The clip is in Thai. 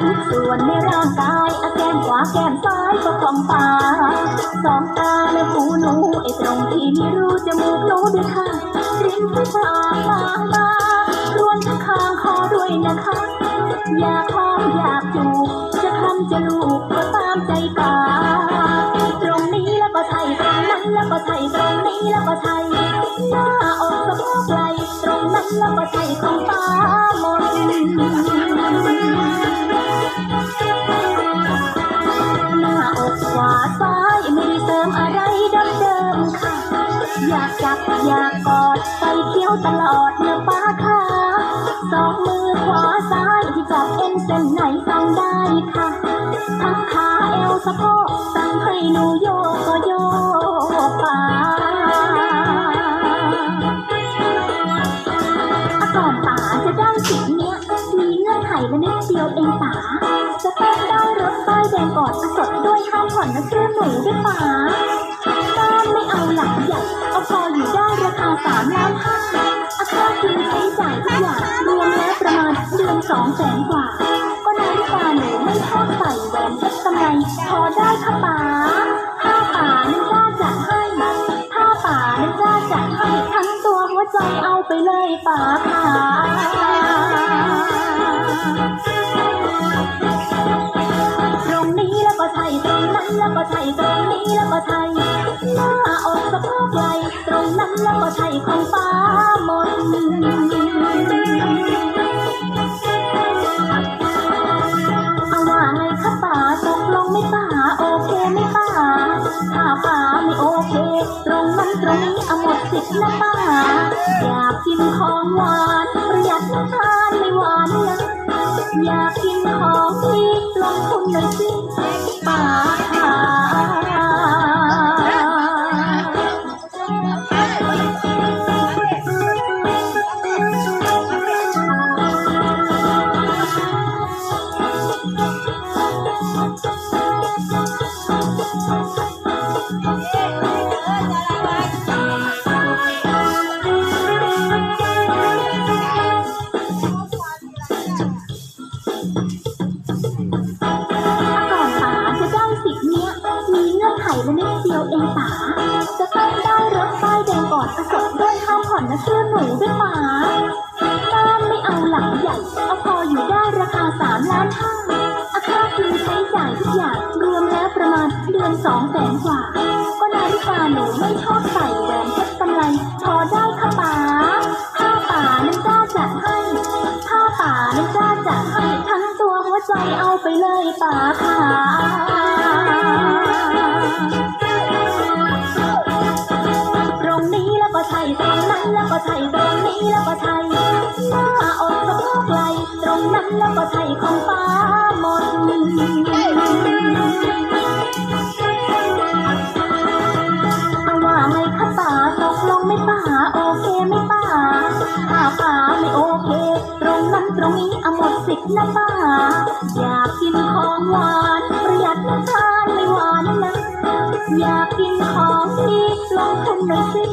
ทุกส่วนในร่างกายอาแก้มขวาแก้มซ้ายก็ของตาสองตาและหูหนูไอ้ตรงที่ไม่รู้จมูกหนูด้วยค่ะริมฝีปากบางตารวนข้างข้างคอด้วยนะคะ อยากหอมอยากจูบจะคำจะลูกก็ตามใจปาตรงนี้แล้วก็ใช่ตรงนั้นแล้วก็ใช่ตรงนี้แล้วก็ใช่หน้าอกสะโพกไหล่ตรงนั้นแล้วก็ใช่ของฟ้าหมด อยากจับอยากกอดไปเที่ยวตลอดเนื้อป้าค่ะสองมือขวาซ้ายที่จับเอ็นเส้นไหนสั่งได้ค่ะทั้งขาเอวสะโพกสั่งให้หนูโยกก็โยกไปอก่อนป๋าจะได้สิทธิ์เนี้ยมีเงื่อนไขและนิดเดียวเองป๋าจะต้องได้รถป้ายแดงก่อนสดด้วยห้ามผ่อนนะเชื่อหนูด้วยป๋า ไม่เอาหลังใหญ่ เอาพออยู่ได้ราคาสามล้านห้าอาค่ากินใช้จ่ายทุกอย่างรวมแล้วประมาณเดือนสองแสนกว่า ก็นาฬิกาหนูไม่ชอบใส่แหวนเพชรกำไลพอได้ค่ะป๋าถ้าป๋านั้นกล้าจัดให้ถ้าป๋านั้นกล้าจัดให้ทั้งตัวหัวใจเอาไปเลยป๋าค่ะ แล้วก็ใช่ของฟ้ามดเอาว่าไงคะป๋าตกลงไม่ป๋าโอเคไม่ป๋าถ้าป๋าไม่โอเค ตรงนั้นตรงนี้เอาหมดสิทธิ์นะป๋าอยากกินของหวานประหยัดน้ำตาลไม่หวานนะอยากกินของที่ลงทุนหน่อยสิป๋า นนะเชื่อหนูด้วยป๋าบ้านไม่เอาหลังใหญ่ เอาพออยู่ได้ราคาสามล้านห้าอาค่ากินใช้จ่ายทุกอย่างรวมแล้วประมาณเดือนสองแสนกว่า ก็นาฬิกาหนูไม่ชอบใส่แหวนเพชรกำไลพอได้ค่ะป๋าถ้าป๋านั้นกล้าจัดให้ถ้าป๋านั้นกล้าจัดให้ทั้งตัวหัวใจเอาไปเลยป๋าค่ะ แล้วก็ใช่ของฟ้าหมดเอาว่าไงคะป๋าตกลงไม่ป๋าโอเคไม่ป๋าถ้าป๋าไม่โอเค ตรงนั้นตรงนี้เอาหมดสิทธิ์นะป๋าอยากกินของหวานประหยัดน้ำตาลไม่หวานนะอยากกินของที่ลงทุนหน่อยสิ